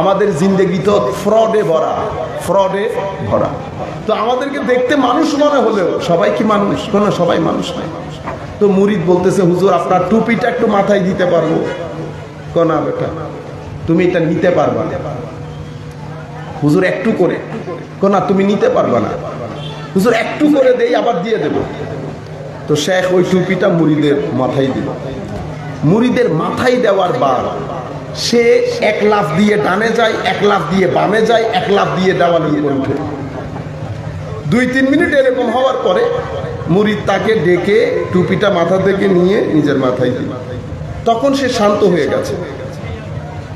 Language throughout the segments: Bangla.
আমাদের জিন্দেগি তো ফ্রডে ভরা ফ্রডে ভরা। তো আমাদেরকে দেখতে মানুষ মনে হলেও সবাই কি মানুষ? কোনো সবাই মানুষ নয় তো মুরিদ বলতেছে, হুজুর, আপনার টুপিটা একটু মাথায় দিতে পারব? কনা বেটা, তুমি এটা নিতে পারবা না। হুজুর, একটু করে। কোনা তুমি নিতে পারবা না। হুজুর, একটু করে দেই, আবার দিয়ে দেব। তো শেখ ওই টুপিটা মুড়িদের মাথায় দিল। মুড়িদের মাথায় দেওয়ার বার সে এক লাফ দিয়ে ডানে যায়, এক লাফ দিয়ে বামে যায়, এক লাফ দিয়ে দেওয়ালের উপর উঠে। দুই, তিন মিনিট এরকম হওয়ার পরে মুরিদ তাকে ডেকে টুপিটা মাথা থেকে নিয়ে নিজের মাথায় দিল। তখন সে শান্ত হয়ে গেছে।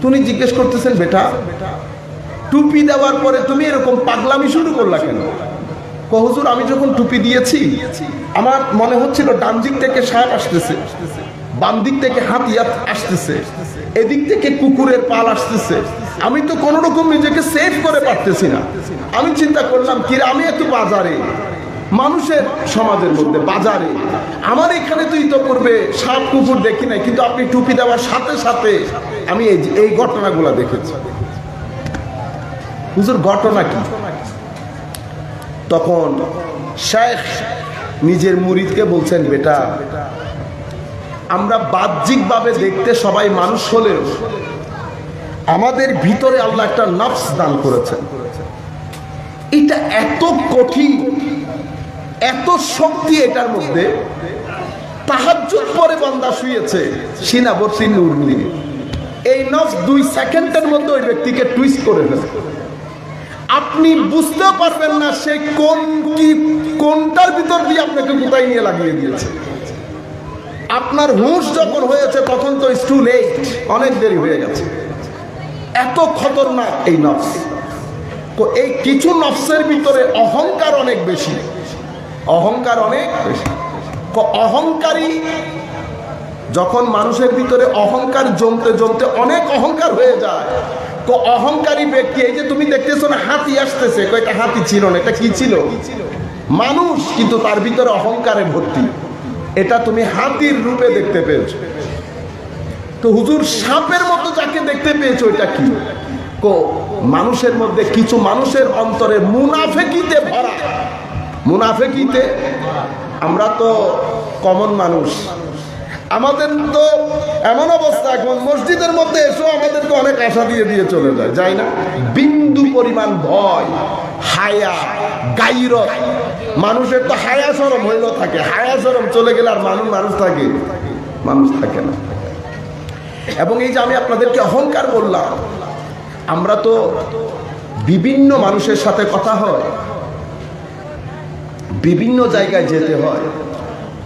তুমি জিজ্ঞেস করতেছেন, বেটা, টুপি দেওয়ার পরে তুমি এরকম পাগলামি শুরু করলা কেন? কহজুর আমি যখন টুপি দিয়েছি, আমার মনে হচ্ছিল ডান দিক থেকে সাপ আসতেছে, বাম দিক থেকে হাতি আস- আসতেছে। এদিক থেকে কুকুরের পাল আসতেছে। আমি তো কোনো রকম নিজেকে সেভ করে পারতেছি না। আমি চিন্তা করলাম কি আমি একটু বাজারে। মানুষের সমাজের মধ্যে, বাজারে। আমার এখানে তো করবে সাপ, কুকুর দেখি নাই, কিন্তু আপনি টুপি দেওয়ার সাথে সাথে আমি এই এই ঘটনাগুলো দেখেছি। হুজুর, ঘটনা কি? তখন শেখ নিজের মুরিদকে বলছেন, বেটা আমরা বাহ্যিকভাবে দেখতে সবাই মানুষ হলেও আমাদের ভিতরে আল্লাহ একটা নফস দান করেছেন। এটা এত কঠিন, এত শক্তি এটার মধ্যে, তাহাজ্জুদ পরে বান্দা শুয়েছে সিনাবর্তী নূর নিয়ে। এই নফস দুই সেকেন্ডের মধ্যে ওই ব্যক্তিকে টুইস্ট করে ফেলে। আপনি বুঝতে পারবেন না সে কোন কি, কোনটার ভিতর দিয়ে আপনাকে কোথায় নিয়ে লাগিয়ে দিয়েছে। আপনার হুঁশ যখন হয়েছে, তখন তো টু লেট অনেক দেরি হয়ে গেছে। এত খতরনাক এই নফস। তো এই কিছু নফসের ভিতরে অহংকার অনেক বেশি। অহংকার অনেক বেশি। তো অহংকারী যখন মানুষের ভিতরে অহংকার জমতে জমতে অনেক অহংকার হয়ে যায়, তো অহংকারী ব্যক্তি, এই যে তুমি দেখতেছো না, হাতি আসতেছে। কয়টা হাতি ছিল না, এটা কি ছিল? মানুষ, কিন্তু তার ভিতরে অহংকারে ভর্তি। এটা তুমি হাতির রূপে দেখতে পেয়েছ। তো হুজুর, সাপের মতো যাকে দেখতে পেয়েছ, এটা কি? কো, মানুষের মধ্যে কিছু মানুষের অন্তরে মুনাফেকিতে ভরা। মুনাফেকিতে আমরা তো কমন মানুষ। আমাদের তো এমন অবস্থা, এখন মসজিদের মধ্যে এসো আমাদেরকে অনেক আশা দিয়ে দিয়ে চলে যায় যাই না? বিন্দু পরিমাণ ভয়। হায়া, গাইরত। মানুষের তো হায়া সরম হইলেও থাকে। হায়া সরম চলে গেলে আর মানুষ মানুষ থাকে। মানুষ থাকে না। এবং এই যে আমি আপনাদেরকে অহংকার বললাম, আমরা তো বিভিন্ন মানুষের সাথে কথা হয়, বিভিন্ন জায়গায় যেতে হয়।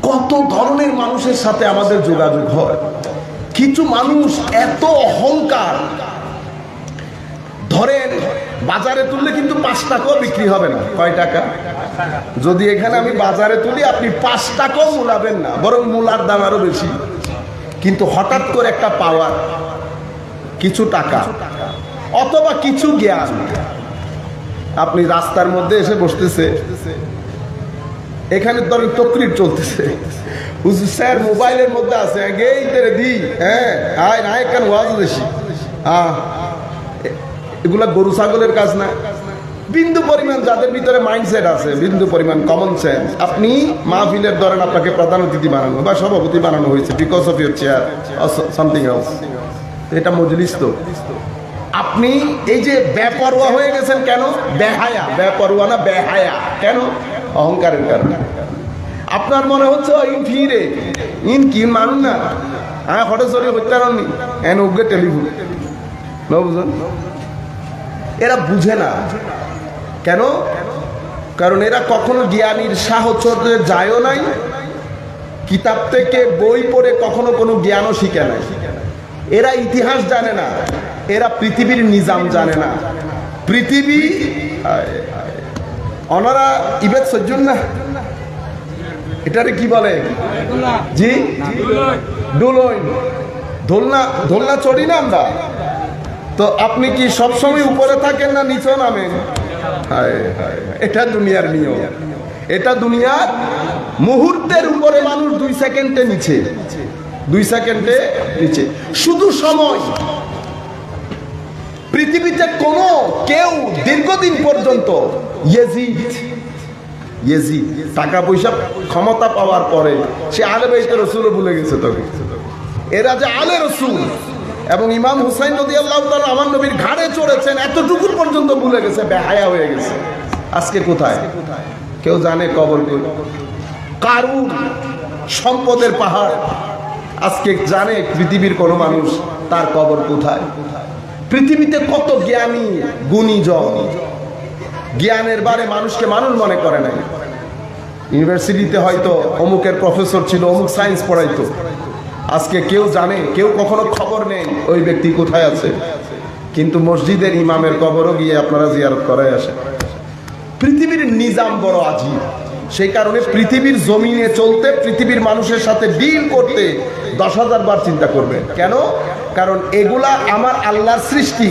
কত ধরনের মানুষের সাথে আমাদের যোগাযোগ হয়? কিছু মানুষ এত অহংকার। ধরেন বাজারে তুললে কিন্তু পাঁচ টাকাও বিক্রি হবে না। কয় টাকা? যদি এখানে আমি বাজারে তুলি, আপনি পাঁচ টাকাও মূলাবেন না, বরং মূলার দাম আরও বেশি। কিন্তু হঠাৎ করে একটা পাওয়ার, কিছু টাকা, অথবা কিছু জ্ঞান। আপনি রাস্তার মধ্যে এসে বসতেছে। এখানে ধরেন তকরির চলতেছে। স্যার মোবাইলের মধ্যে আছে গেই তেরে দি হ্যাঁ আয় না কেন ওয়াজ এ- এগুলা গরু ছাগলের কাজ না। বিন্দু পরিমাণ যাদের ভিতরে মাইন্ডসেট আছে, বিন্দু পরিমাণ কমন সেন্স আপনি মাহফিলের ধরেন আপনাকে প্রধান অতিথি বানানো বা সভাপতি বানানো হয়েছে because of your chair something else এটা মজলিস তো। আপনি এই যে বেপরোয়া হয়ে গেছেন কেন? বেহায়া। বেপরোয়া না, বেহায়া। কেন? অহংকারের কারণে। আপনার মনে হচ্ছে ইন ফিরে ইন কি? মানুন না। হ্যাঁ হঠাৎ রাননি এন উগ্রে টেলিফোন। ন বুঝুন এরা বুঝে না। কেন? কারণ এরা কখনো জ্ঞানীর সাহচর্যে যায়ও নাই কিতাব থেকে বই পড়ে কখনো কোনো জ্ঞানও শিখে নাই। এরা ইতিহাস জানে না এরা পৃথিবীর নিজাম জানে না। পৃথিবী। অনারা ইবেদ সজ্জন না? এটারে কি বলে? জি? ডুলইন দোলনা দোলনা চড়ি না আমরা? তো আপনি কি সবসময় উপরে থাকেন না নিচেও নামেন? এটা দুনিয়ার নিয়ম। এটা দুনিয়ার মুহূর্তের উপরে মানুষ দুই সেকেন্ডে নিচে। দুই সেকেন্ডে নিচে। শুধু সময়। পৃথিবীতে কোনো কেউ দীর্ঘদিন পর্যন্ত ইয়েজিদ টাকা পয়সা ক্ষমতা পাওয়ার পরে সে আলে বাইতে রসুলও ভুলে গেছে তবে এরা যে আলে রসুল এবং ইমাম হুসাইন নদী আল্লাহ আমার নবীর ঘাড়ে চড়েছেন এতটুকু পর্যন্ত ভুলে গেছে, বেহায়া হয়ে গেছে। আজকে কোথায়? কেউ জানে কবর কারুর সম্পদের পাহাড়? আজকে জানে পৃথিবীর কোনো মানুষ তার কবর কোথায়? পৃথিবীতে কত জ্ঞানী গুণীজন? জ্ঞানের বারে মানুষকে মানুষ মনে করে নাই। ইউনিভার্সিটিতে হয়তো অমুকের প্রফেসর ছিল, অমুক সায়েন্স পড়াইতো। আজকে কেউ জানে, কেউ কখনো খবর নেই ওই ব্যক্তি কোথায় আছে। কিন্তু মসজিদের ইমামের কবরও গিয়ে আপনারা জিয়ারত করাই আসে পৃথিবীর নিজাম বড় আজীব। সেই কারণে পৃথিবীর জমিনে চলতে, পৃথিবীর মানুষের সাথে ডিল করতে দশ হাজার বার চিন্তা করবে কেন? কারণ এগুলা আমার আল্লাহর সৃষ্টি।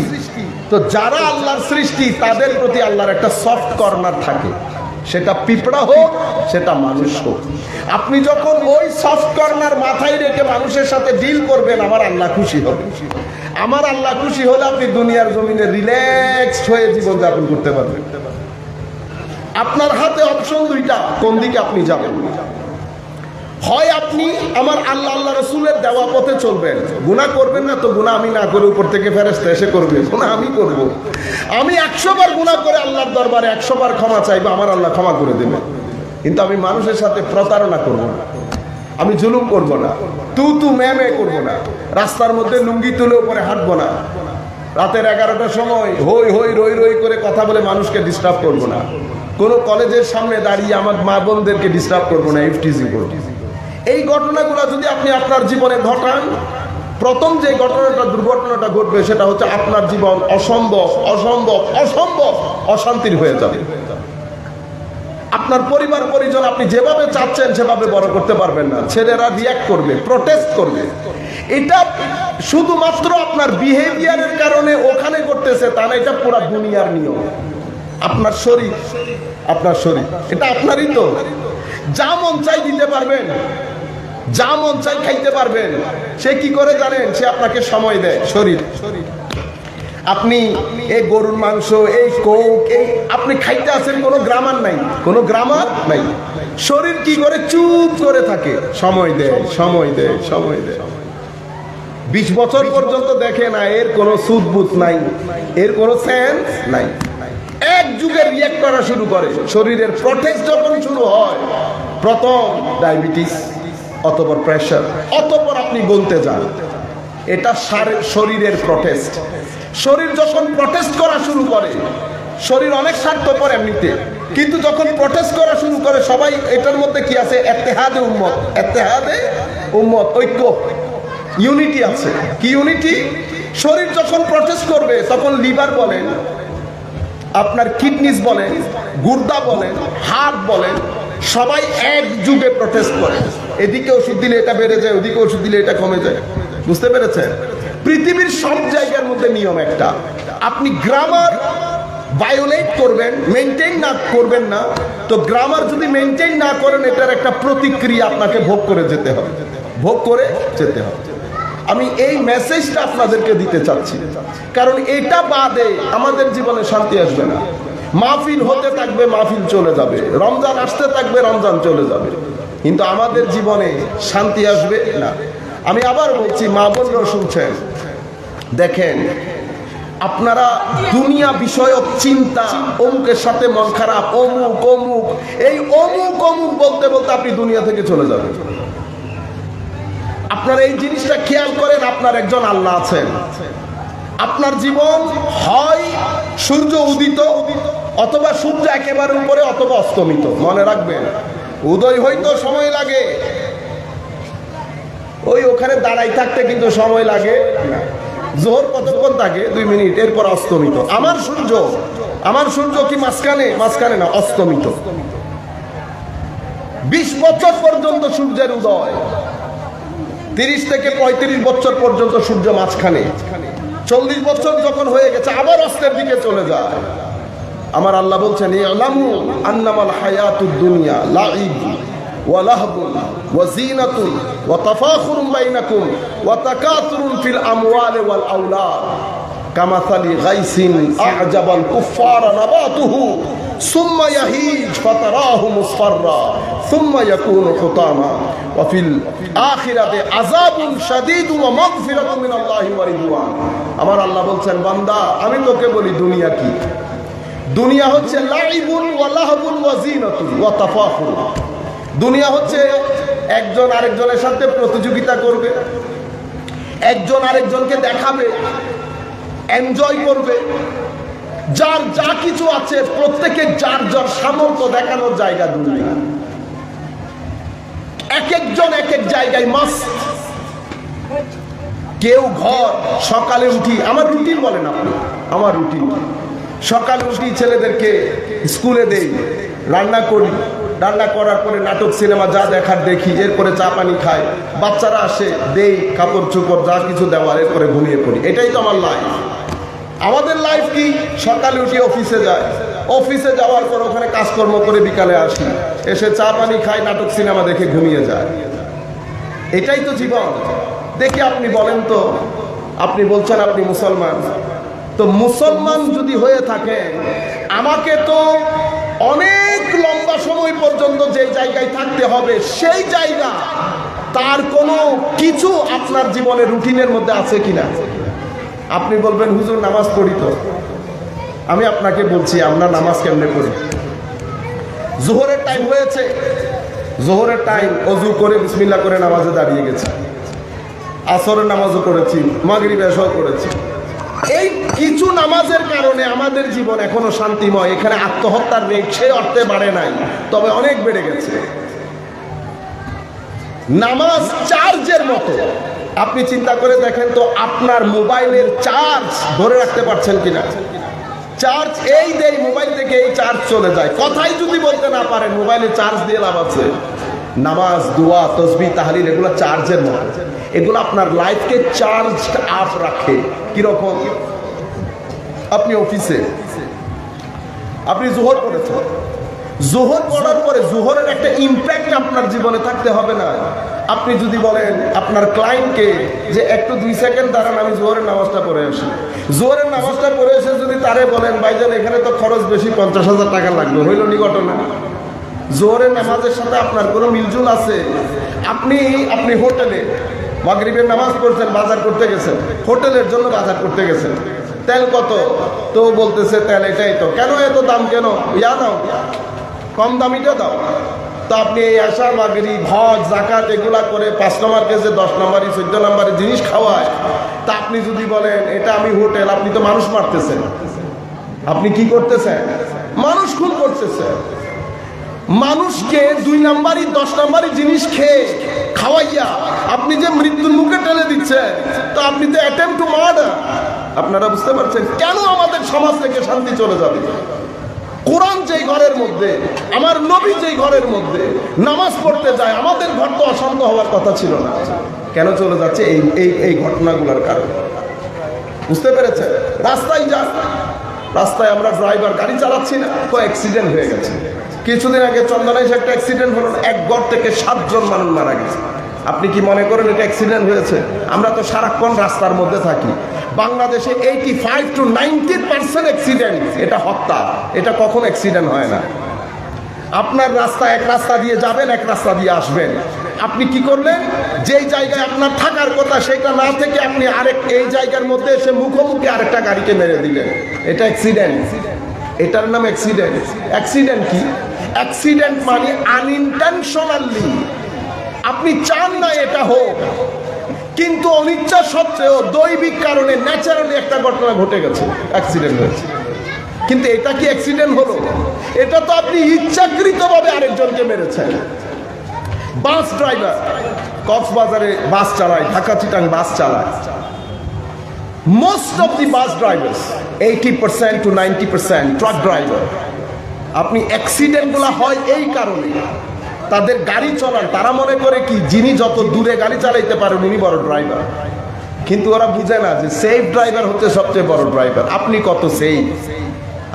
তো যারা আল্লাহর সৃষ্টি, তাদের প্রতি আল্লাহর একটা সফট কর্নার থাকে। সেটা পিঁপড়া হোক, সেটা মানুষ হোক। আপনি যখন ওই সফট কর্নার মাথায় রেখে মানুষের সাথে ডিল করবেন, আমার আল্লাহ খুশি হবে। আমার আল্লাহ খুশি হলে আপনি দুনিয়ার জমিনে রিল্যাক্সড হয়ে জীবনযাপন করতে পারবেন। আপনার হাতে অপশন দুইটা, কোন দিকে আপনি যাবেন? হয় আপনি আমার আল্লাহ আল্লাহ রসুলের দেওয়া পথে চলবেন। গুণা করবেন না তো গুণা আমি না করে উপর থেকে ফেরেস্তা এসে করবে। গুণা আমি করব। আমি একশো বার গুণা করে আল্লাহর দরবারে একশো বার ক্ষমা চাইব, আমার আল্লাহ ক্ষমা করে দেবে। কিন্তু আমি মানুষের সাথে প্রতারণা করব না। আমি জুলুম করব না। তু তু ম্যা করব না। রাস্তার মধ্যে লুঙ্গি তুলে উপরে হাঁটবো না। রাতের এগারোটার সময় হই হই, রই রই করে কথা বলে মানুষকে ডিস্টার্ব করব না। কোনো কলেজের সামনে দাঁড়িয়ে আমার মা বোনদেরকে ডিস্টার্ব করব না ইফটিজি করব এই ঘটনাগুলো যদি আপনি আপনার জীবনে ঘটান, প্রথম যে ঘটনাটা, দুর্ঘটনাটা ঘটবে, সেটা হচ্ছে আপনার জীবন অসম্ভব অসম্ভব অসম্ভব অশান্তির হয়ে যাবে। আপনার পরিবার, পরিজন আপনি যেভাবে চাচ্ছেন, সেভাবে বড় করতে পারবেন না। ছেলেরা রিয়াক্ট করবে প্রটেস্ট করবে। এটা শুধুমাত্র আপনার বিহেভিয়ারের কারণে ওখানে করতেছে তা না, এটা পুরা দুনিয়ার নিয়ম। আপনার শরীর আপনার শরীর, এটা আপনারই তো। যা মন চাই দিতে পারবেন। যা মন চাই খাইতে পারবেন। সে কি করে জানেন? সে আপনাকে সময় দেয়, শরীর। আপনি এই গরুর মাংস, এই কোক, এই আপনি খাইতে আছেন, কোনো গ্রামার নাই। কোনো গ্রামার নাই। শরীর কি করে চুপ করে থাকে? সময় দেয় সময় দেয় সময় দেয়। বিশ বছর পর্যন্ত দেখে না, এর কোনো সুদবুত নাই, এর কোনো সেন্স নাই। এক যুগে রিয়েক্ট করা শুরু করে। শরীরের প্রটেস্ট যখন শুরু হয়, প্রথম ডায়াবেটিস অতপর প্রেশার অতপর আপনি বলতে যান। এটা শরীরের প্রটেস্ট শরীর যখন প্রটেস্ট করা শুরু করে, শরীর অনেক স্বার্থ স্বার্থপর এমনিতে। কিন্তু যখন প্রটেস্ট করা শুরু করে, সবাই এটার মধ্যে কি আছে? এতেহাদে উম্মত। এতেহাদে উম্মত, ঐক্য ইউনিটি আছে। কি ইউনিটি শরীর যখন প্রটেস্ট করবে, তখন লিভার বলেন, আপনার কিডনিস বলেন, গুর্দা বলেন হার্ট বলেন সবাই এক যুগে প্রটেস্ট করে। এদিকে ওষুধ দিলে এটা বেড়ে যায়, ওদিকে ওষুধ দিলে এটা কমে যায়। বুঝতে পেরেছেন? পৃথিবীর সব জায়গার মধ্যে নিয়ম একটা। আপনি গ্রামার ভায়োলেট করবেন মেনটেন না করবেন না, তো গ্রামার যদি মেনটেন না করেন, এটার একটা প্রতিক্রিয়া আপনাকে ভোগ করে যেতে হবে। ভোগ করে যেতে হবে। আমি এই মেসেজটা আপনাদেরকে দিতে চাচ্ছি। কারণ এটা বাদে আমাদের জীবনে শান্তি আসবে না। মাহফিল হতে থাকবে, মাহফিল চলে যাবে। রমজান আসতে থাকবে, রমজান চলে যাবে। কিন্তু আমাদের জীবনে শান্তি আসবে? না। আমি আবার বলছি, মা বোনরাও শুনছেন, দেখেন, আপনারা দুনিয়া বিষয়ক চিন্তা, অমুকের সাথে মন খারাপ, অমুক অমুক, এই অমুক অমুক বলতে বলতে আপনি দুনিয়া থেকে চলে যাবেন। আপনারা এই জিনিসটা খেয়াল করেন, আপনার একজন আল্লাহ আছেন। আপনার জীবন হয় সূর্য উদিত অথবা সূর্য একেবারে উপরে অথবা অস্তমিত। মনে রাখবেন, উদয় হইতো সময় লাগে। ওই ওখানে দাঁড়াই থাকতে কিন্তু সময় লাগে না। জোহর কতক্ষণ থাকে? দুই মিনিট। এরপর অস্তমিত। আমার সূর্য আমার সূর্য কি মাঝখানে? মাঝখানে না, অস্তমিত। বিশ বছর পর্যন্ত সূর্যের উদয়। তিরিশ থেকে পঁয়ত্রিশ বছর পর্যন্ত সূর্য মাঝখানে। চল্লিশ বছর যখন হয়ে গেছে, আবার অস্তের দিকে চলে যায়। আমার আল্লাহ বলছেন আন্নামাল হায়াতুদ দুনিয়া লাইব ওয়া কামাসালি ثم يهيج فتراه مصفرا ثم يكون حطاما وفي الآخرة عذاب شديد ومغفرة من الله ورضوان আমার আল্লাহ বলছেন বান্দা আমি তোকে বলি দুনিয়া কি দুনিয়া হচ্ছে লাইবুন ওয়া লাহবুন ওয়া জিনাতুন ওয়া তাফাখুর দুনিয়া হচ্ছে একজন আরেকজনের সাথে প্রতিযোগিতা করবে একজন আরেকজনকে দেখাবে এনজয় করবে যার যা কিছু আছে প্রত্যেকে যার যার সামর্থ্য দেখানোর জায়গা দুনিয়া এক একজন এক এক জায়গায় মাস্ট কেউ ঘর, সকালে উঠি, আমার রুটিন বলেন আপনি, আমার রুটিন। সকালে উঠি ছেলেদেরকে স্কুলে দেই, রান্না করি। রান্না করার পরে নাটক, সিনেমা যা দেখার দেখি, এরপরে চা পানি খাই। বাচ্চারা আসে, দেই কাপড় চোপড়, যা কিছু দেওয়ার, এরপরে ঘুমিয়ে পড়ি। এটাই তো আমার লাইফ আমাদের লাইফ কি? সকালে উঠে অফিসে যায়। অফিসে যাওয়ার পর ওখানে কাজকর্ম করে বিকালে আসি। এসে চা পানি খাই নাটক সিনেমা দেখে ঘুমিয়ে যায়। এটাই তো জীবন। দেখি আপনি বলেন তো, আপনি বলছেন আপনি মুসলমান। তো মুসলমান যদি হয়ে থাকে, আমাকে তো অনেক লম্বা সময় পর্যন্ত যে জায়গায় থাকতে হবে, সেই জায়গা, তার কোনো কিছু আপনার জীবনের রুটিনের মধ্যে আছে কিনা? আপনি বলবেন, হুজুর, নামাজ পড়ি তো। আমি আপনাকে বলছি, আমরা নামাজ কেমনে পড়ি? জোহরের টাইম হয়েছে। জোহরের টাইম অজু করে বিসমিল্লা করে নামাজে দাঁড়িয়ে গেছি। আসরের নামাজও করেছি মাগরি এসাও করেছি। এই কিছু নামাজের কারণে আমাদের জীবন এখনও শান্তিময়। এখানে আত্মহত্যার রেট সে অর্থে বাড়ে নাই, তবে অনেক বেড়ে গেছে। নামাজ চার্জের মতো। আপনি চিন্তা করে দেখেন তো আপনার মোবাইলের চার্জ ধরে রাখতে পারছেন কিনা? চার্জ এই দেই, মোবাইল থেকে এই চার্জ চলে যায়। কথাই যদি বলতে না পারেন, মোবাইলে চার্জ দিয়ে লাভ আছে। নামাজ, দোয়া, তসবি, তাহলিল, এগুলো চার্জের মতো। এগুলো আপনার লাইফকে চার্জ আপ রাখে। কীরকম? আপনি অফিসে। আপনি জোহর করেছেন জোহর করার পরে জোহরের একটা ইম্প্যাক্ট আপনার জীবনে থাকতে হবে না। আপনি যদি বলেন আপনার ক্লায়েন্টকে যে একটু দুই সেকেন্ড দাঁড়ান, আমি জোহরের নামাজটা পড়ে আসি। জোহরের নামাজটা পড়ে এসে যদি তারে বলেন, ভাইজান, এখানে তো খরচ বেশি, পঞ্চাশ হাজার টাকা লাগবে। হইল নি ঘটনা জোহরের নামাজের সাথে আপনার কোনো মিলজুল আছে? আপনি আপনি হোটেলে মাগরিবের নামাজ পড়ছেন, বাজার করতে গেছেন। হোটেলের জন্য বাজার করতে গেছেন। তেল কত? তো বলতেছে, তেল এটাই তো। কেন এত দাম? কেন? ইয়া নাও। কম দামিটা দাও। তো আপনি এই আশা মাগরি, ভজ জাকাত এগুলা করে পাঁচ নম্বর কেসে দশ নম্বরই, চোদ্দ নম্বরের জিনিস খাওয়ায়। তা আপনি যদি বলেন, এটা আমি হোটেল, আপনি তো মানুষ মারতেছেন। আপনি কি করতেছেন? মানুষ খুন করতেছেন মানুষকে দুই নাম্বারই, দশ নাম্বারই জিনিস খেয়ে খাওয়াইয়া আপনি যে মৃত্যুর মুখে টেনে দিচ্ছেন, তো আপনি তো অ্যাটেম্প টু মার্ডার আপনারা বুঝতে পারছেন কেন আমাদের সমাজ থেকে শান্তি চলে যাবে? কোরআন যেই ঘরের মধ্যে, আমার নবী যেই ঘরের মধ্যে নামাজ পড়তে যায়, আমাদের ঘর তো অশান্ত হওয়ার কথা ছিল না। কেন চলে যাচ্ছে এই এই এই ঘটনাগুলোর কারণে? বুঝতে পেরেছে রাস্তায় যা রাস্তায় আমরা ড্রাইভার গাড়ি চালাচ্ছি না, তো অ্যাক্সিডেন্ট হয়ে গেছে। কিছুদিন আগে চন্দনায় একটা অ্যাক্সিডেন্ট হলো, এক ঘর থেকে সাতজন মানুষ মারা গেছে। আপনি কি মনে করেন এটা অ্যাক্সিডেন্ট হয়েছে? আমরা তো সারাক্ষণ রাস্তার মধ্যে থাকি। বাংলাদেশে eighty five to ninety percent accident এটা হত্যা। এটা কখন অ্যাক্সিডেন্ট হয় না? আপনার রাস্তা এক রাস্তা দিয়ে যাবেন, এক রাস্তা দিয়ে আসবেন। আপনি কি করলেন? যেই জায়গায় আপনার থাকার কথা, সেটা না থেকে আপনি আরেক, এই জায়গার মধ্যে এসে মুখোমুখি আরেকটা গাড়িকে মেরে দিলেন। এটা অ্যাক্সিডেন্ট এটার নাম অ্যাক্সিডেন্ট অ্যাক্সিডেন্ট কি? অ্যাক্সিডেন্ট মানে আনইনটেনশনালি আপনি চান না এটা হোক। কিন্তু অনিচ্ছা সত্ত্বেও দৈবিক কারণে, ন্যাচারালি একটা ঘটনা ঘটে গেছে অ্যাক্সিডেন্ট হয়েছে। কিন্তু এটা কি অ্যাক্সিডেন্ট হলো? এটা তো আপনি ইচ্ছাকৃতভাবে আরেকজনকে মেরেছেন। বাস ড্রাইভার, কক্সবাজারে বাস চালায়, ঢাকা চিটাং বাস চালায়। Most of the bus drivers eighty percent to ninety percent truck driver আপনি অ্যাক্সিডেন্টগুলো হয় এই কারণে। তাদের গাড়ি চলান। তারা মনে করে কি, যিনি যত দূরে গাড়ি চালাইতে পারেন উনি বড় ড্রাইভার কিন্তু ওরা বুঝে না যে সেফ ড্রাইভার হচ্ছে সবচেয়ে বড় ড্রাইভার আপনি কত সেফ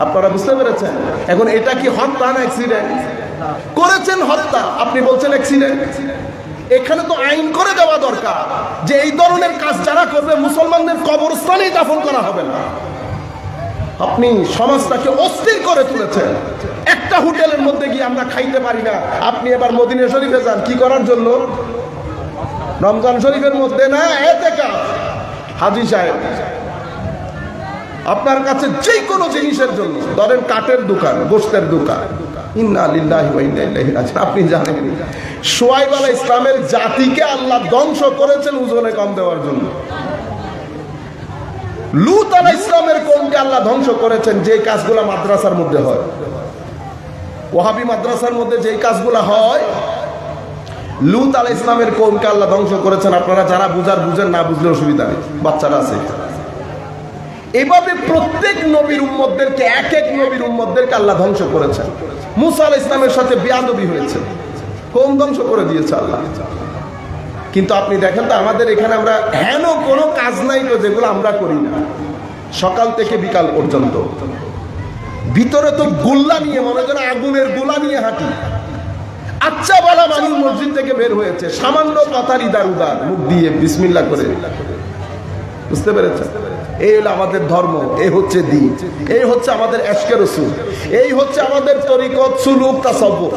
আপনারা বুঝতে পেরেছেন? এখন এটা কি হত্যা না অ্যাক্সিডেন্ট করেছেন হত্যা? আপনি বলছেন অ্যাক্সিডেন্ট এখানে তো আইন করে দেওয়া দরকার যে এই ধরনের কাজ যারা করবে, মুসলমানদের কবরস্থানেই দাফন করা হবে না। আপনি সমাজটাকে অস্থির করে তুলেছেন। একটা হোটেলের মধ্যে গিয়ে আমরা খাইতে পারি না। আপনি এবার মদিনা শরীফে যান, কি করার জন্য? রমজান শরীফের মধ্যে না এতে হাজি সাহেব, আপনার কাছে যে কোনো জিনিসের জন্য, ধরেন কাঠের দোকান, গোস্তের দোকান আপনি জানেন। সোয়াইব আলাইহিস ইসলামের জাতিকে আল্লাহ ধ্বংস করেছেন ওজনে কম দেওয়ার জন্য। লুত আলা ইসলামের কৌমকে আল্লাহ ধ্বংস করেছেন যে কাজগুলো মাদ্রাসার মধ্যে হয়? ওহাবি মাদ্রাসার মধ্যে যেই কাজগুলো হয়, লুত আলা ইসলামের কৌমকে আল্লাহ ধ্বংস করেছেন। আপনারা যারা বুঝার বুঝেন, না বুঝলে অসুবিধা নেই। বাচ্চারা আছে। এভাবে প্রত্যেক নবীর উম্মতদেরকে, এক এক নবীর উম্মতদেরকে আল্লাহ ধ্বংস করেছেন। মুসা আলাহ ইসলামের সাথে বেয়াদবি হয়েছে। কৌম ধ্বংস করে দিয়েছে আল্লাহ। কিন্তু আপনি দেখেন তো, আমাদের এখানে আমরা হেন কোনো কাজ নাই তো যেগুলো আমরা করি না। সকাল থেকে বিকাল পর্যন্ত। ভিতরে তো গোল্লা নিয়ে মনে করেন আগুনের গোলা নিয়ে হাঁটি। আচ্ছা বলা মানুষ মসজিদ থেকে বের হয়েছে, সামান্য কথার ইদার উদার, মুখ দিয়ে বিসমিল্লা করে। বুঝতে পেরেছেন? এই হলো আমাদের ধর্ম এই হচ্ছে দিন এই হচ্ছে আমাদের এই হচ্ছে আমাদের তরিকত, সুলুক, তাসব্বুর।